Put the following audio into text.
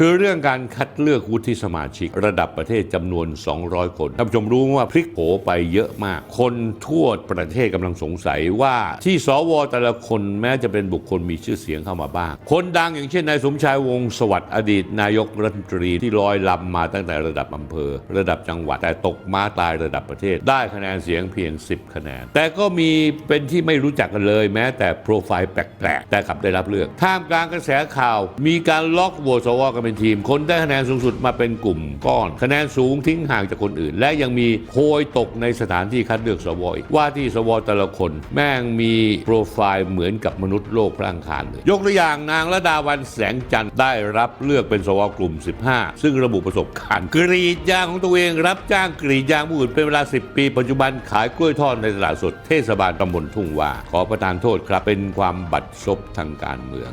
คือเรื่องการคัดเลือกวุฒิสมาชิก ระดับประเทศจำนวน 200 คนท่านผู้ชมรู้ว่าพลิกโผไปเยอะมาก คนทั่วประเทศกำลังสงสัยว่าที่สวแต่ละคนแม้จะเป็นบุคคลมีชื่อเสียงเข้ามาบ้าง คนดังอย่างเช่นนายสมชายวงศ์สวัสดิ์อดีต นายกรัฐมนตรีที่ลอยลำมาตั้งแต่ระดับอำเภอ ระดับจังหวัดแต่ตกม้าตายระดับประเทศ ได้คะแนนเสียงเพียง 10 คะแนน แต่ก็มีเป็นที่ไม่รู้จักกันเลย แม้แต่โปรไฟล์แปลกๆแต่กลับได้รับเลือกท่ามกลางกระแสข่าว มีการล็อกโหวตสวกันเป็นทีม คนได้คะแนนสูงสุดมาเป็นกลุ่มก้อน คะแนนสูงทิ้งห่างจากคนอื่น และยังมีโพยตกในสถานที่คัดเลือกสวอีกว่าที่สวแต่ละคน แม่งมีโปรไฟล์เหมือนกับมนุษย์โลกพระอังคารเลยยกตัวอย่างนางระดาวันแสงจันทร์ได้รับเลือกเป็นสวกลุ่ม 15 ซึ่งระบุประสบการณ์กรีดยางของตัวเองรับจ้างกรีดยางผู้อื่นเป็นเวลา 10 ปี ปัจจุบันขายกล้วยทอดในตลาดสดเทศบาลตำบลทุ่งว่า ขอประทานโทษครับเป็นความบัดซบทางการเมือง